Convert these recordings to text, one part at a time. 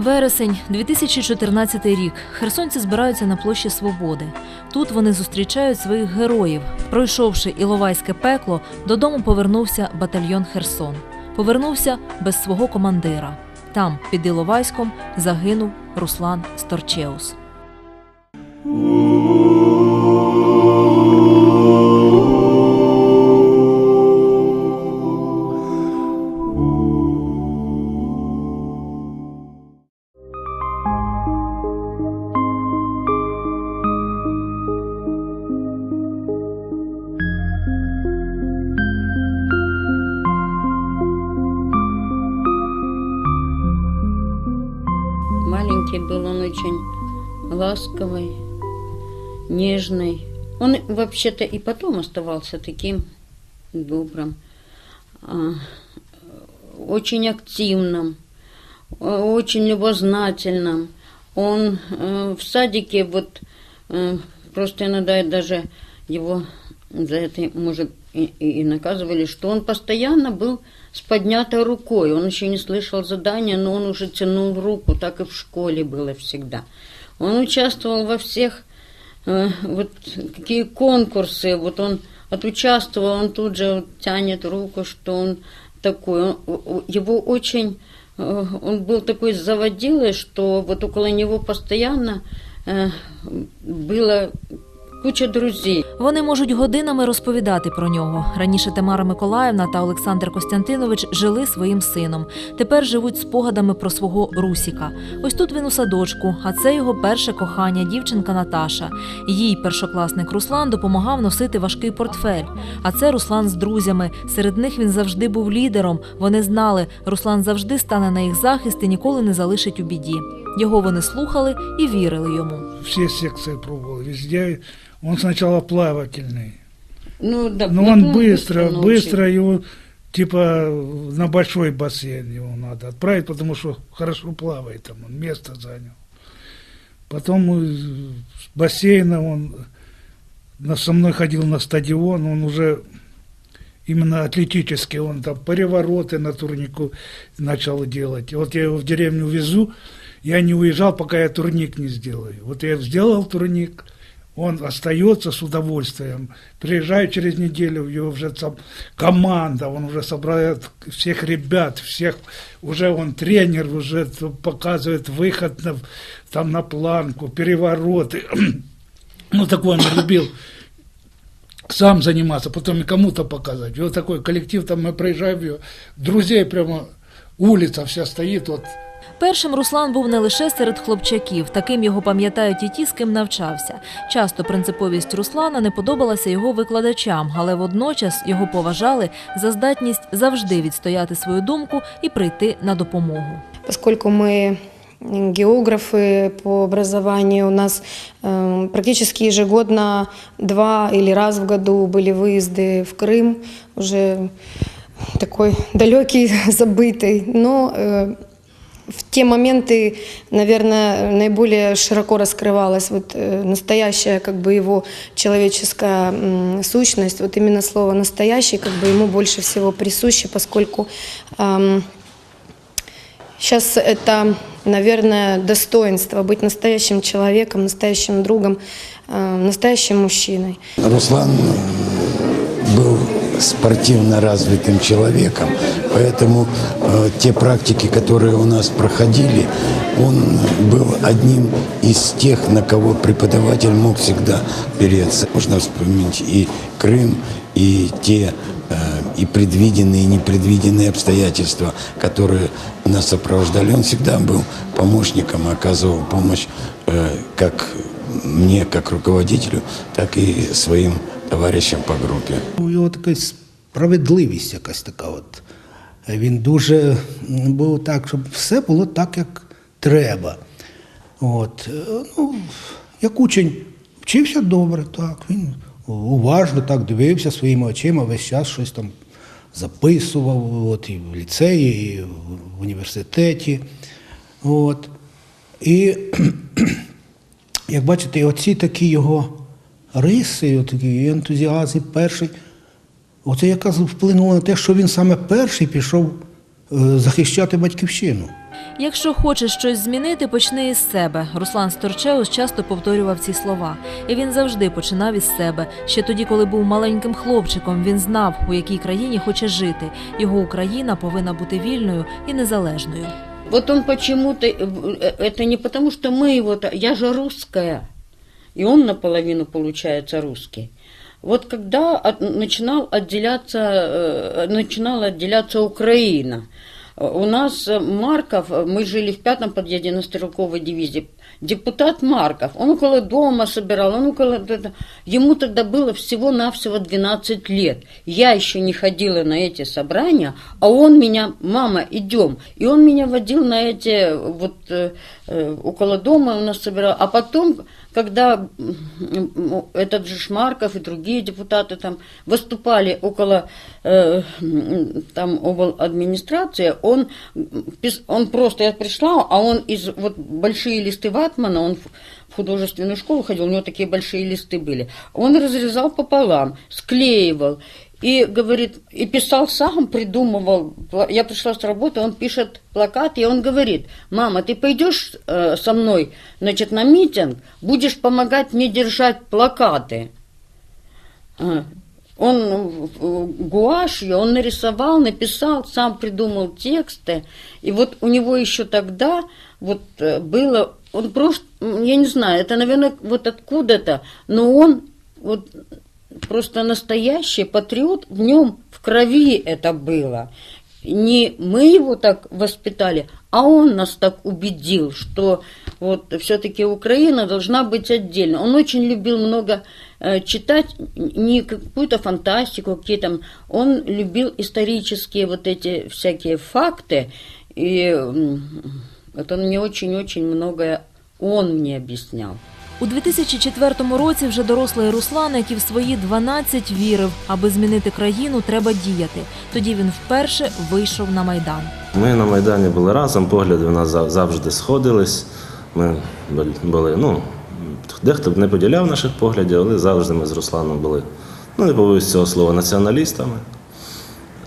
Вересень, 2014 рік. Херсонці збираються на площі Свободи. Тут вони зустрічають своїх героїв. Пройшовши Іловайське пекло, додому повернувся батальйон Херсон. Повернувся без свого командира. Там, під Іловайськом, загинув Руслан Сторчеус. Маленький был он очень ласковый, нежный. Он вообще-то и потом оставался таким добрым, а, очень активным, а, очень любознательным. Он э, в садике вот э, просто иногда даже его за это, может, и, и- и наказывали, что он постоянно был с поднятой рукой. Он еще не слышал задания, но он уже тянул руку, так и в школе было всегда. Он участвовал во всех э, вот какие конкурсы, вот он отучаствовал, он тут же вот тянет руку, что он такой. Он- о- о- его очень, э, он был такой заводилой, что вот около него постоянно э, было куча друзей. Вони можуть годинами розповідати про нього. Раніше Тамара Миколаївна та Олександр Костянтинович жили своїм сином. Тепер живуть спогадами про свого Русіка. Ось тут він у садочку, а це його перше кохання, дівчинка Наташа. Їй першокласник Руслан допомагав носити важкий портфель. А це Руслан з друзями. Серед них він завжди був лідером. Вони знали, Руслан завжди стане на їх захист і ніколи не залишить у біді. Його вони слухали і вірили йому. Все секции пробовал, везде. Он сначала плавательный. Ну, да, Но на он плаву быстро, научил. быстро его, типа, на большой бассейн его надо отправить, потому что хорошо плавает там, он место занял. Потом из бассейна он на- со мной ходил на стадион, он уже именно атлетически, он там перевороты на турнику начал делать. Вот я его в деревню везу, я не уезжал, пока я турник не сделаю. Вот я сделал турник, он остается с удовольствием. Приезжаю через неделю, его уже там команда, он уже собирает всех ребят, всех, уже он тренер, уже показывает выход на, там на планку, перевороты. Ну, такой он любил сам заниматься, потом и кому-то показывать. И вот такой коллектив, там мы проезжаем, его, друзей прямо, улица вся стоит, вот Першим Руслан був не лише серед хлопчаків, таким його пам'ятають і ті, з ким навчався. Часто принциповість Руслана не подобалася його викладачам, але водночас його поважали за здатність завжди відстояти свою думку і прийти на допомогу. Поскольку мы географы по образованию, у нас э, практически ежегодно два или раз в году были выезды в Крым, уже такой далекий, забытый. Но э, в те моменты, наверное, наиболее широко раскрывалась вот э, настоящая как бы его человеческая сущность. Вот именно слово «настоящий» как бы ему больше всего присуще, поскольку Сейчас это, наверное, достоинство быть настоящим человеком, настоящим другом, э, настоящим мужчиной. Руслан был спортивно развитым человеком, поэтому э, те практики, которые у нас проходили, он был одним из тех, на кого преподаватель мог всегда опереться. Можно вспомнить и Крым, и те и предвиденные, и непредвиденные обстоятельства, которые нас сопровождали. Он всегда был помощником, оказывал помощь э, как мне, как руководителю, так и своим товарищам по группе. У його така справедливість якась така. От. Він дуже м, був так, щоб все було так, як треба. От. е, Ну, як учень вчився добре, так. Він уважно так дивився своїми очима, весь час щось там записував от, і в ліцеї, і в університеті. От. І як бачите, оці такі його риси, отакий ентузіазм перший, оце якраз вплинуло на те, що він саме перший пішов е, захищати батьківщину. Якщо хочеш щось змінити, почни із себе. Руслан Сторчеус часто повторював ці слова, і він завжди починав із себе. Ще тоді, коли був маленьким хлопчиком, він знав, у якій країні хоче жити. Його Україна повинна бути вільною і незалежною. Вот он почему-то, э, это не потому, что мы его, то я же русская, и он наполовину, получается, русский. Вот когда от- начинал отделяться, э, начинала отделяться Украина, э, у нас э, Марков, э, мы жили в пятом подъезде на стрелковой дивизии, депутат Марков, он около дома собирал, он около... это- Ему тогда было всего-навсего 12 лет. Я еще не ходила на эти собрания, а он меня, мама, идем. И он меня водил на эти, вот э, э, около дома у нас собирал. А потом, когда м, м, этот же Шмарков и другие депутаты там выступали около э, м, там обл. администрации, он, м, пис- он просто, я пришла, а он из вот большие листы ватмана, он в- в художественную школу ходил, у него такие большие листы были. Он разрезал пополам, склеивал. И говорит, и писал сам, придумывал. Я пришла с работы, он пишет плакат, и он говорит, мама, ты пойдешь э, со мной, значит, на митинг, будешь помогать мне держать плакаты. А, Он э, гуашью, он нарисовал, написал, сам придумал тексты. И вот у него еще тогда вот э, было, он просто, я не знаю, это, наверное, вот откуда-то, но он вот просто настоящий патриот, в нем в крови это было. Не мы его так воспитали, а он нас так убедил, что вот все-таки Украина должна быть отдельно. Он очень любил много э, читать, не какую-то фантастику, какие там, он любил исторические вот эти всякие факты, и это мне очень-очень многое, он мне объяснял. У 2004 році вже дорослий Руслан, як і в свої 12 вірив, аби змінити країну, треба діяти. Тоді він вперше вийшов на майдан. Ми на Майдані були разом, погляди у нас завжди сходились. Ми були, ну, дехто б не поділяв наших поглядів, але завжди ми з Русланом були, ну не побоюсь цього слова, націоналістами.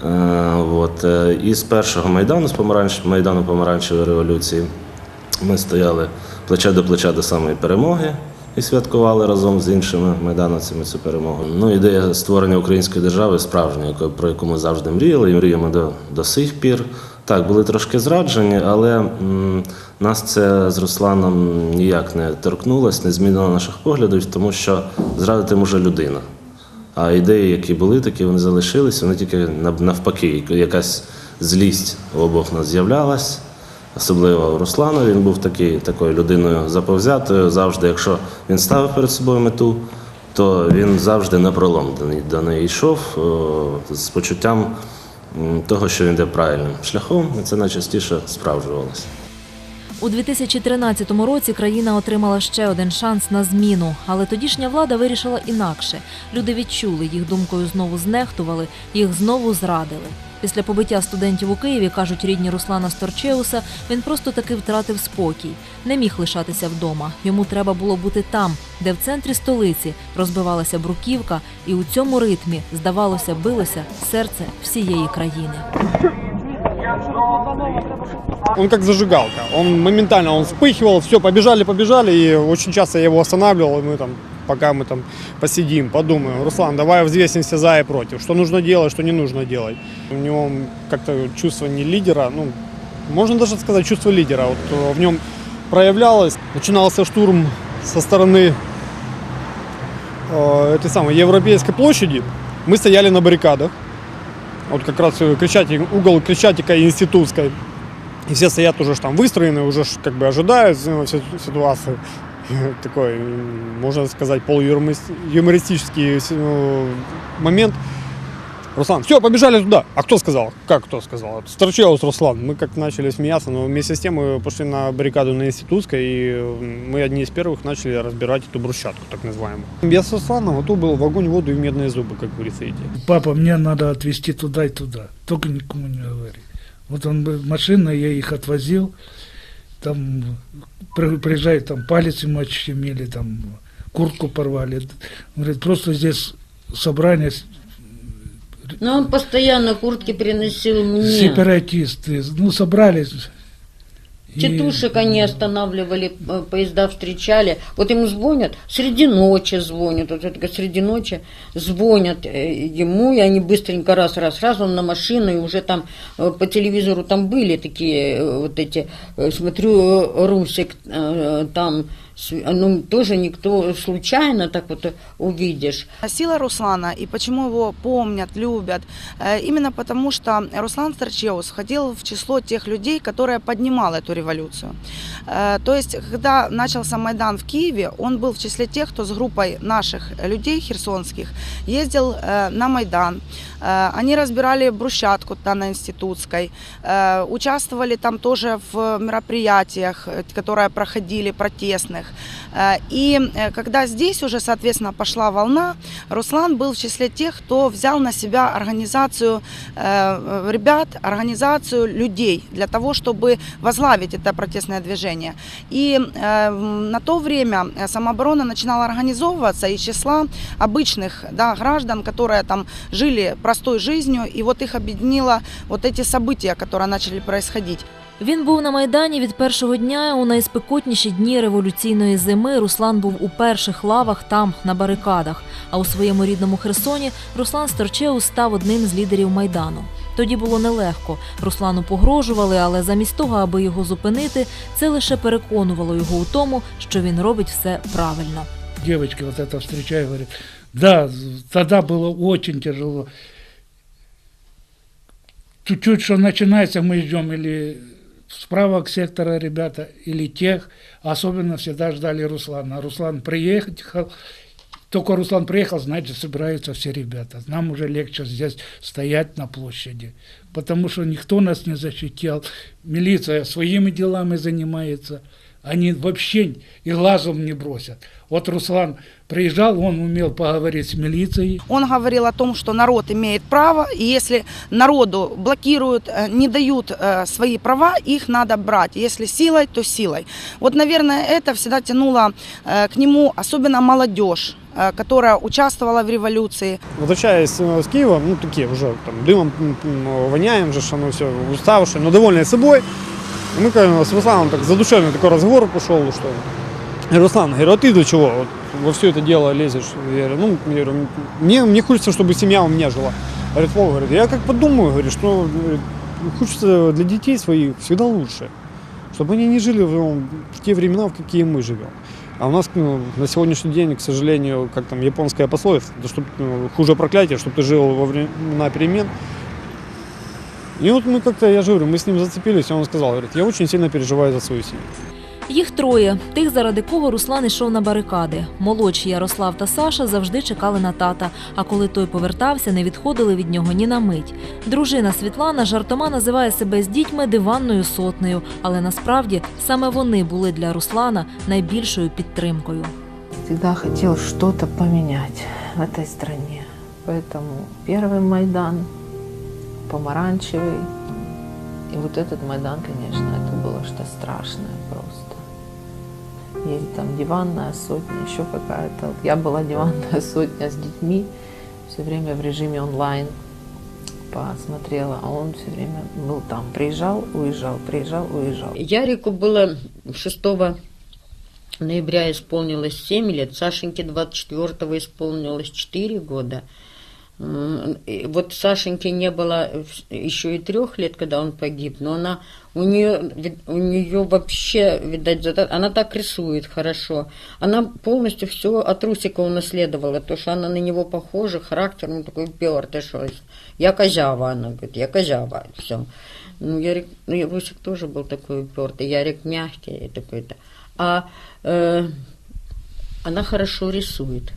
Е, от, е, і з першого Майдану, з помаранч, Майдану Помаранчевої революції, ми стояли плече до плеча до самої перемоги і святкували разом з іншими майдановцями цю перемогу. Ну, ідея створення української держави справжня, про яку ми завжди мріяли і мріємо до, до сих пір. Так, були трошки зраджені, але м, нас це з Русланом ніяк не торкнулось, не змінило наших поглядів, тому що зрадити може людина. А ідеї, які були, такі вони залишились, вони тільки навпаки, якась злість у обох нас з'являлась. Особливо Руслана він був такий, такою людиною заповзятою. Завжди, якщо він ставив перед собою мету, то він завжди напролом до неї, до неї йшов з почуттям того, що він йде правильним шляхом, і це найчастіше справджувалося. У 2013 році країна отримала ще один шанс на зміну, але тодішня влада вирішила інакше. Люди відчули, їх думкою знову знехтували, їх знову зрадили. Після побиття студентів у Києві, кажуть рідні Руслана Сторчеуса, він просто таки втратив спокій. Не міг лишатися вдома. Йому треба було бути там, де в центрі столиці розбивалася бруківка, і у цьому ритмі, здавалося, билося серце всієї країни. Он как зажигалка. Он моментально он вспыхивал, все, побежали, побежали, и очень часто я его останавливал, и мы там, пока мы там посидим, подумаем, Руслан, давай взвесимся за и против, что нужно делать, что не нужно делать. У него как-то чувство не лидера, ну, можно даже сказать чувство лидера, вот э, в нем проявлялось. Начинался штурм со стороны э, этой самой Европейской площади. Мы стояли на баррикадах, вот как раз э, Крещатик, угол Крещатика и Институтской. И все стоят уже там выстроены, уже как бы ожидают всю ситуацию. Такой, можно сказать, полуюмористический ну, момент. Руслан, все, побежали туда. А кто сказал? Как кто сказал? Старчеус Руслан. Мы как начали смеяться, но вместе с тем мы пошли на баррикаду на Институтской, и мы одни из первых начали разбирать эту брусчатку, так называемую. Я с Русланом готов был в огонь, воду и медные зубы, как говорится, идти. Папа, мне надо отвезти туда и туда. Только никому не говори. Вот он машина, я их отвозил. Там приезжают, там палец ему отщемили, там куртку порвали. Он Говорит, просто здесь собрание Но он постоянно куртки приносил мне. сепаратисты. Ну, собрались. И- Тетушек они останавливали, э, поезда встречали. Вот ему звонят, среди ночи звонят, вот это среди ночи звонят э, ему, и они быстренько раз, раз, раз, он на машину, и уже там э, по телевизору там были такие э, вот эти, э, смотрю, э, Русик э, там, с- ну, тоже никто случайно так вот увидишь. Сила Руслана и почему его помнят, любят, э, именно потому что Руслан Старчеус входил в число тех людей, которые поднимал эту революцию. Э, То есть, когда начался Майдан в Киеве, он был в числе тех, кто с группой наших людей херсонских ездил э, на Майдан. Они разбирали брусчатку там на Институтской, участвовали там тоже в мероприятиях, которые проходили, протестных. Э, И э, когда здесь уже, соответственно, пошла волна, Руслан был в числе тех, кто взял на себя организацию э, ребят, организацию людей для того, чтобы возглавить это протестное движение. И на то время самооборона начинала организовываться из числа обычных да, граждан, которые там жили простой жизнью, и вот их объединило вот эти события, которые начали происходить. Він був на майдані від першого дня. У найспекотніші дні революційної зими Руслан був у перших лавах там, на барикадах. А у своєму рідному Херсоні Руслан Сторчеус став одним з лідерів майдану. Тоді було нелегко. Руслану погрожували, але замість того, аби його зупинити, це лише переконувало його у тому, що він робить все правильно. Девочки вот это встречаю, говорит, да, тогда было очень тяжело. Чуть-чуть, что начинается, мы ждем или справа сектора ребята, или тех. Особенно всегда ждали Руслана. Руслан приехал, только Руслан приехал, значит, собираются все ребята. Нам уже легче здесь стоять на площади, потому что никто нас не защитил. Милиция своими делами занимается Они вообще и глазом не бросят. Вот Руслан приезжал, он умел поговорить с милицией. Он говорил о том, что народ имеет право, и если народу блокируют, э, не дают э, свои права, их надо брать. Если силой, то силой. Вот, наверное, это всегда тянуло э, к нему, особенно молодежь э, которая участвовала в революции. Возвращаясь э, с Киева, ну такие уже там дымом м, м, воняем же, что оно все уставшие, но довольные собой. И мы как, с Русланом так задушевный такой разговор пошел, что «Э, Руслан, говорю, а ты для чего вот, во все это дело лезешь? Я говорю, ну, я говорю, мне, мне хочется, чтобы семья у меня жила. Говорит, Вова, говорит, я как подумаю, говорю, что говорит, хочется для детей своих всегда лучше, чтобы они не жили в, в те времена, в какие мы живем. А у нас ну, на сегодняшний день, к сожалению, как там японская пословица, да чтоб, ну, хуже проклятие, чтобы ты жил во времена перемен. И вот мы как-то, я же говорю, мы с ним зацепились, и он сказал, говорит, я очень сильно переживаю за свою семью. Їх троє, тих, заради кого Руслан йшов на барикади. Молодші Ярослав та Саша завжди чекали на тата. А коли той повертався, не відходили від нього ні на мить. Дружина Світлана жартома називає себе з дітьми диванною сотнею, але насправді саме вони були для Руслана найбільшою підтримкою. всегда хотел что-то поменять в этой стране. Поэтому первый Майдан, помаранчевый, и вот этот Майдан, конечно, это было что страшное просто. Есть там диванная сотня, еще какая-то. Я была диванная сотня с детьми, все время в режиме онлайн посмотрела, а он все время был там. Приезжал, уезжал, приезжал, уезжал. Ярику было 6 ноября исполнилось 7 лет, Сашеньке 24 исполнилось 4 года. Вот Сашеньке не было еще и трех лет, когда он погиб, но она у нее, у нее вообще, видать, она так рисует хорошо. Она полностью все от Русика унаследовала, то, что она на него похожа, характер, ну, такой упертый, что я козява, она говорит, я козява, все. Ну, Ярик, ну, Русик тоже был такой упертый, Ярик мягкий такой-то. А э, она хорошо рисует.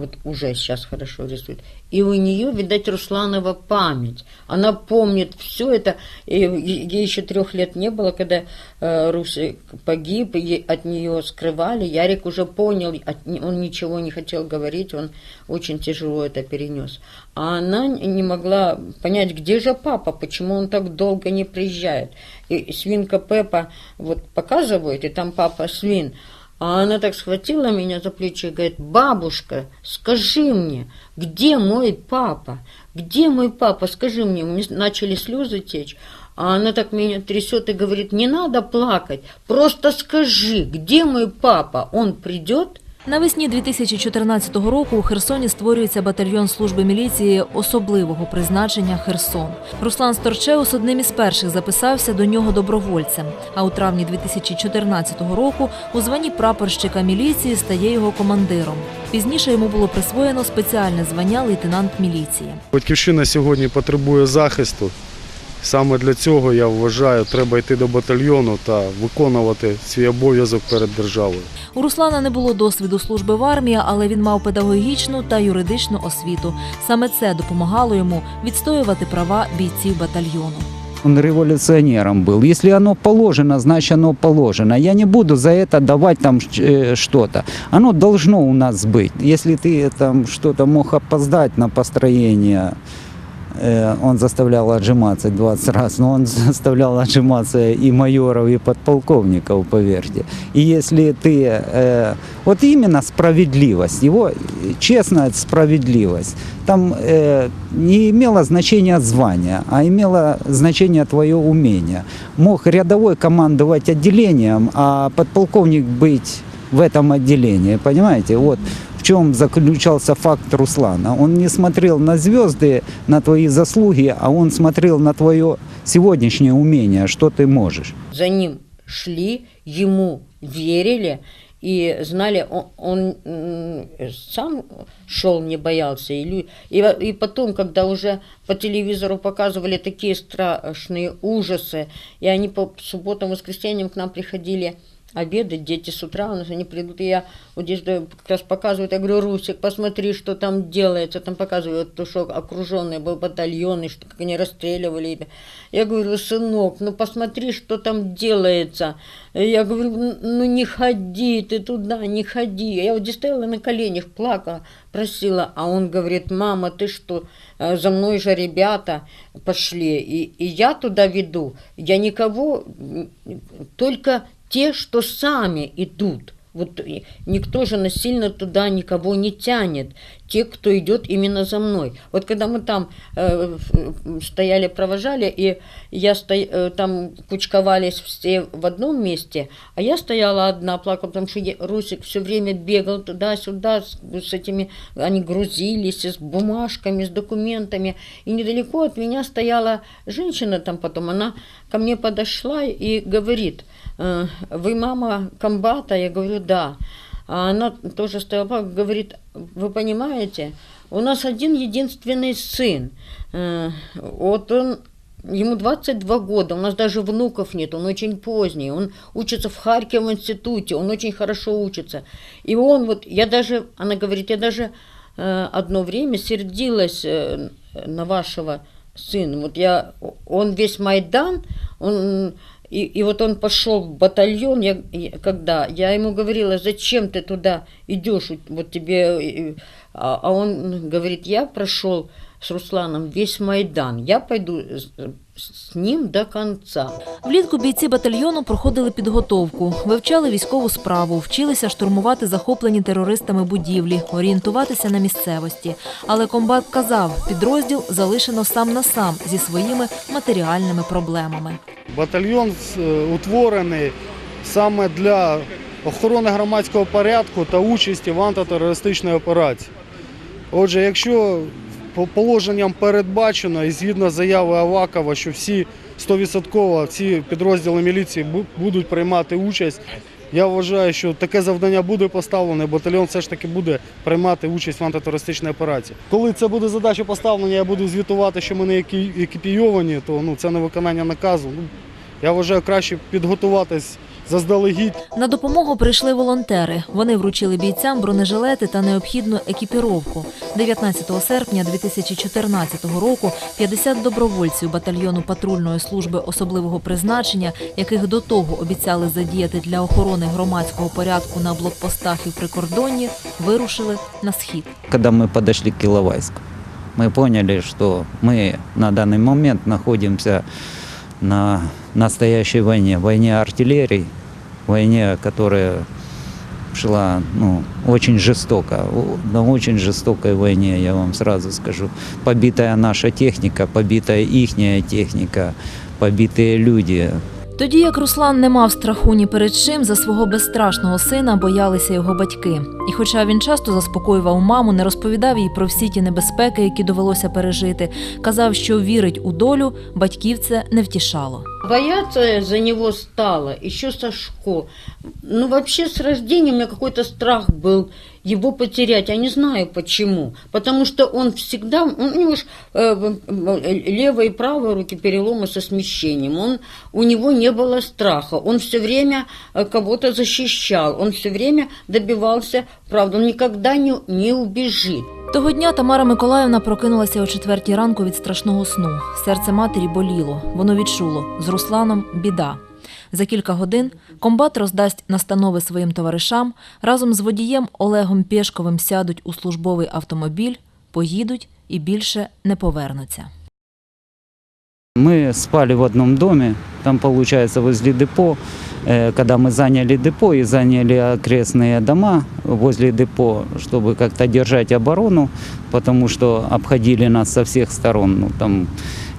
Вот уже сейчас хорошо рисует. И у нее, видать, Русланова память. Она помнит все это. И ей еще трех лет не было, когда э, Русик погиб, и от нее скрывали. Ярик уже понял, он ничего не хотел говорить, он очень тяжело это перенес. А она не могла понять, где же папа, почему он так долго не приезжает. И свинка Пеппа вот показывает, и там папа свин. А она так схватила меня за плечи и говорит, бабушка, скажи мне, где мой папа? Где мой папа? Скажи мне. У меня начали слезы течь. А она так меня трясет и говорит, не надо плакать, просто скажи, где мой папа, он придет? Навесні 2014 року у Херсоні створюється батальйон служби міліції особливого призначення Херсон. Руслан Сторчеус одним із перших записався до нього добровольцем. А у травні 2014 року у званні прапорщика міліції стає його командиром. Пізніше йому було присвоєно спеціальне звання лейтенант міліції. Батьківщина сьогодні потребує захисту. Саме для цього я вважаю, треба йти до батальйону та виконувати свій обов'язок перед державою. У Руслана не було досвіду служби в армії, але він мав педагогічну та юридичну освіту. Саме це допомагало йому відстоювати права бійців батальйону. Он революционером был. Если оно положено, значит оно положено. Я не буду за это давать там э, что-то. Оно должно у нас быть. Если ты там что-то мог опоздать на построение, э, он заставлял отжиматься 20 раз, но он заставлял отжиматься и майоров, и подполковников, поверьте. И если ты... э, вот именно справедливость, его э, честная справедливость, там э, не имело значения звания, а имело значение твое умение. Мог рядовой командовать отделением, а подполковник быть в этом отделении, понимаете? Вот чем заключался факт Руслана. Он не смотрел на звезды, на твои заслуги, а он смотрел на твое сегодняшнее умение, что ты можешь. За ним шли, ему верили и знали, он, он, сам шел, не боялся. И, и потом, когда уже по телевизору показывали такие страшные ужасы, и они по субботам, воскресеньям к нам приходили обедать, дети с утра у нас они придут, и я вот здесь как раз показывают, я говорю, Русик, посмотри, что там делается, там показывают, то, что окруженные был батальоны, что как они расстреливали. Я говорю, сынок, ну посмотри, что там делается. Я говорю, «Н- ну не ходи ты туда, не ходи. Я вот здесь стояла на коленях, плакала, просила, а он говорит, мама, ты что, Э, за мной же ребята пошли, и, и я туда веду. Я никого, только те, что сами идут. Вот никто же насильно туда никого не тянет. Те, кто идет именно за мной. Вот когда мы там э, стояли, провожали, и я сто... э, там кучковались все в одном месте, а я стояла одна, плакала, потому что я- Русик все время бегал туда-сюда с, с этими, они грузились с бумажками, с документами. И недалеко от меня стояла женщина там потом, она ко мне подошла и говорит, «Э, вы мама комбата? Я говорю, да. А она тоже стояла, говорит, вы понимаете, у нас один единственный сын. Э, Вот он, ему 22 года, у нас даже внуков нет, он очень поздний, он учится в Харьковом институте, он очень хорошо учится. И он вот, я даже, она говорит, я даже э, одно время сердилась э, на вашего сына. Вот я, он весь Майдан, он и, и вот он пошел в батальон, я, я- когда? Я ему говорила, зачем ты туда идешь, вот тебе, э, а, а он говорит, я прошел с Русланом весь Майдан, я пойду с, с ним до конца. Влітку бійці батальйону проходили підготовку, вивчали військову справу, вчилися штурмувати захоплені терористами будівлі, орієнтуватися на місцевості. Але комбат казав, підрозділ залишено сам на сам зі своїми матеріальними проблемами. Батальйон е, утворений саме для охорони громадського порядку та участі в антитерористичній операції. Отже, якщо положенням передбачено і згідно заяви Авакова, що всі 100% всі підрозділи міліції будуть приймати участь, я вважаю, що таке завдання буде поставлене, батальйон все ж таки буде приймати участь в антитерористичній операції. Коли це буде задача поставлена, я буду звітувати, що ми не екі- екіпійовані, то ну, це не виконання наказу. Ну, я вважаю краще підготуватись заздалегідь. На допомогу прийшли волонтери. Вони вручили бійцям бронежилети та необхідну екіпіровку. 19 серпня 2014 року 50 добровольців батальйону патрульної служби особливого призначення, яких до того обіцяли задіяти для охорони громадського порядку на блокпостах і в прикордонні, вирушили на схід. Когда мы подошли к Иловайску, мы поняли, что мы на данный момент находимся на настоящей войне, войне артиллерии, Войне, которая шла ну, очень жестоко, на очень жестокой войне, я вам сразу скажу. Побитая наша техника, побитая ихняя техника, побитые люди. Тоді як Руслан не мав страху ні перед чим, за свого безстрашного сина боялися його батьки. І хоча він часто заспокоював маму, не розповідав їй про всі ті небезпеки, які довелося пережити, казав, що вірить у долю, батьків це не втішало. Бояться за него стало еще Сашко. Ну, вообще с рождения у меня какой-то страх был его потерять. Я не знаю почему. Потому что он всегда, он, у него ж, э, э, левая и правая руки переломы со смещением. Он, у него не было страха. Он все время э, кого-то защищал. Он все время добивался правды. Он никогда не, не убежит. Того дня Тамара Миколаївна прокинулася о четвертій ранку від страшного сну. Серце матері боліло. Воно відчуло з Русланом біда. За кілька годин комбат роздасть настанови своїм товаришам. Разом з водієм Олегом Пєшковим сядуть у службовий автомобіль, поїдуть і більше не повернуться. Мы спали в одном доме, там получается возле депо. Э, Когда мы заняли депо и заняли окрестные дома возле депо, чтобы как-то держать оборону, потому что обходили нас со всех сторон. Ну, там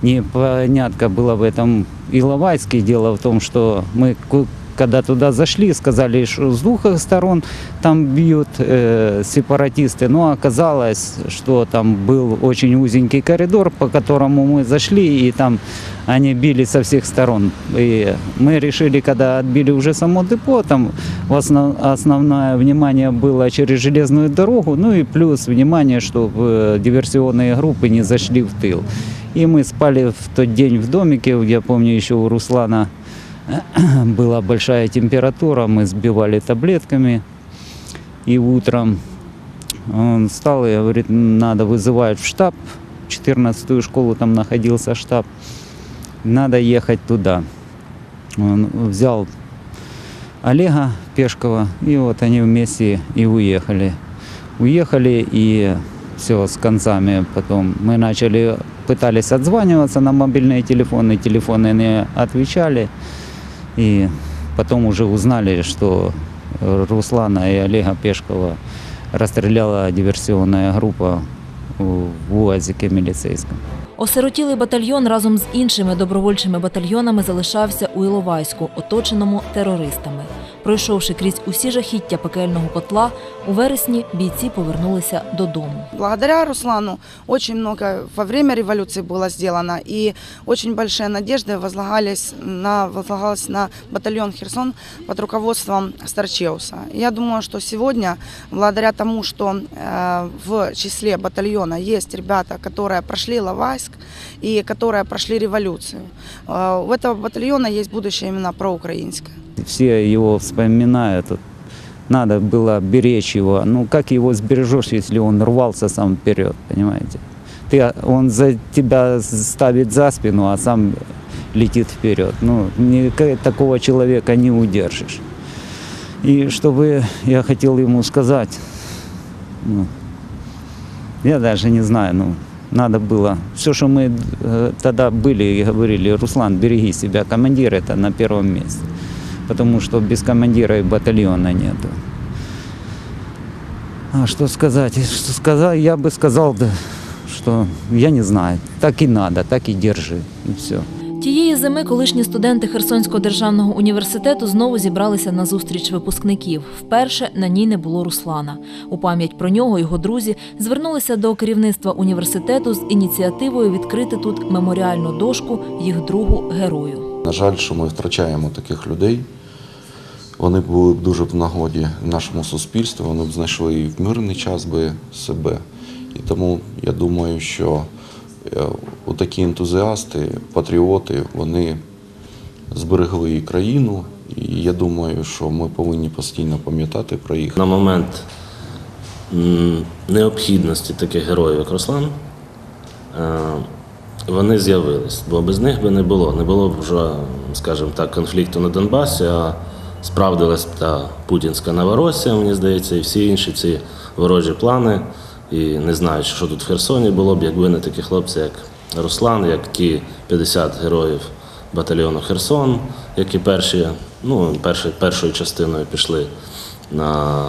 непонятка было в этом Иловайске. Дело в том, что мы ку- когда туда зашли, сказали, что с двух сторон там бьют э, сепаратисты, но оказалось, что там был очень узенький коридор, по которому мы зашли, и там они били со всех сторон. И мы решили, когда отбили уже само депо, там в основ- основное внимание было через железную дорогу, ну и плюс внимание, чтобы диверсионные группы не зашли в тыл. И мы спали в тот день в домике, я помню, еще у Руслана была большая температура, мы сбивали таблетками. И утром он встал и говорит, надо вызывать в штаб. 14-ю школу там находился штаб. Надо ехать туда. Он взял Олега Пешкова, и вот они вместе и уехали. Уехали, и все с концами потом. Мы начали, пытались отзваниваться на мобильные телефоны, телефоны не отвечали. И потом уже узнали, что Руслана и Олега Пешкова расстреляла диверсионная группа в УАЗике милицейском. Осиротілий батальйон разом з іншими добровольчими батальйонами залишався у Іловайську, оточеному терористами. Пройшовши крізь усі жахіття пекельного котла, у вересні бійці повернулися додому. Благодаря Руслану очень много во время революции было сделано, и очень большие надежды возлагались на, возлагалось на батальон Херсон под руководством Старчеуса. Я думаю, что сегодня, благодаря тому, что э, в числе батальона есть ребята, которые прошли Лавайск и которые прошли революцию, э, у этого батальона есть будущее именно проукраинское. Все его вспоминают. Надо было беречь его. Ну, как его сбережешь, если он рвался сам вперед, понимаете? Ты, он за тебя ставит за спину, а сам летит вперед. Ну, ни- такого человека не удержишь. И чтобы я хотел ему сказать, ну, я даже не знаю, ну, надо было. Все, что мы э, тогда были и говорили, Руслан, береги себя, командир это на первом месте. Потому что без командира и батальона нету. А что сказать? Что сказать? Я бы сказал, да, что я не знаю. Так и надо, так и держи. И все. Тієї зими колишні студенти Херсонського державного університету знову зібралися на зустріч випускників. Вперше на ній не було Руслана. У пам'ять про нього його друзі звернулися до керівництва університету з ініціативою відкрити тут меморіальну дошку їх другу герою. На жаль, що ми втрачаємо таких людей. Вони були б дуже в нагоді нашому суспільству, вони б знайшли і в мирний час би себе. І тому я думаю, що е, такі ентузіасти, патріоти, вони зберегли і країну. І я думаю, що ми повинні постійно пам'ятати про їх. На момент необхідності таких героїв, як Руслан, е, вони з'явились, бо без них би не було. Не було б вже, скажімо так, конфлікту на Донбасі, а справдилась та путінська Новоросія, мені здається, і всі інші ці ворожі плани. І не знаю, що тут в Херсоні було б, якби не такі хлопці, як Руслан, як ті 50 героїв батальйону Херсон, які перші, ну, перші, першою частиною пішли на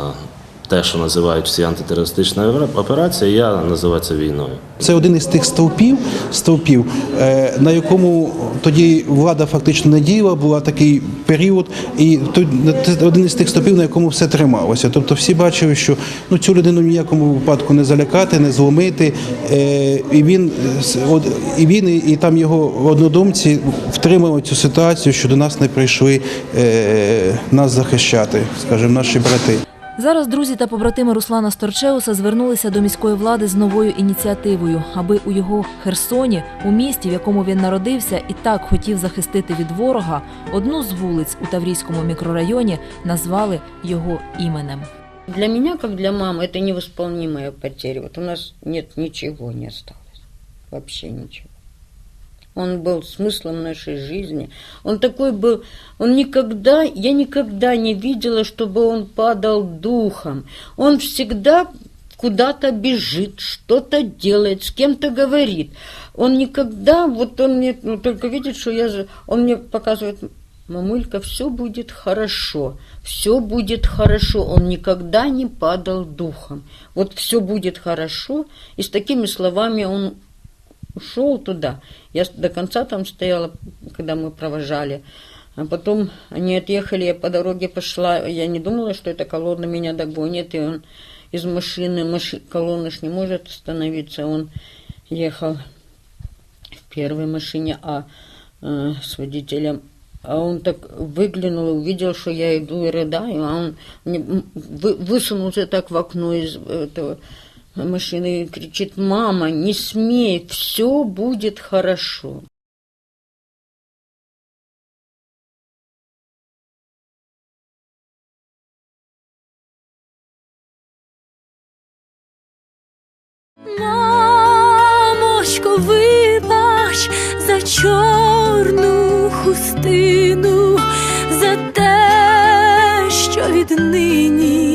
те, що називають всі антитерористичною операцією, я називаю це війною. Це один із тих стовпів, стовпів, е, на якому тоді влада фактично не діяла, була такий період, і тут один із тих стовпів, на якому все трималося. Тобто всі бачили, що ну цю людину в ніякому випадку не залякати, не зломити. Е, І він е, с- от, і він, і- і там його однодумці втримали цю ситуацію, що до нас не прийшли нас захищати, скажімо, наші брати. Зараз друзі та побратими Руслана Сторчеуса звернулися до міської влади з новою ініціативою, аби у його Херсоні, у місті, в якому він народився, і так хотів захистити від ворога, одну з вулиць у Таврійському мікрорайоні назвали його іменем. Для меня, как для мамы, это невосполнимая потеря. Вот у нас нет ничего не осталось. Вообще ничего. Он был смыслом нашей жизни. Он такой был, он никогда, я никогда не видела, чтобы он падал духом. Он всегда куда-то бежит, что-то делает, с кем-то говорит. Он никогда, вот он мне ну, только видит, что я он мне показывает, мамулька, все будет хорошо, все будет хорошо. Он никогда не падал духом. Вот все будет хорошо. И с такими словами он ушел туда. Я до конца там стояла, когда мы провожали. А потом они отъехали, я по дороге пошла. Я не думала, что эта колонна меня догонит. И он из машины, маши, колонна ж не может остановиться. Он ехал в первой машине, а э, с водителем. А он так выглянул и увидел, что я иду и рыдаю. А он мне вы- высунулся так в окно из этого машины кричит, мама, не смей, все будет хорошо. Мамочко, вибач за чорну хустину, за те, що віднині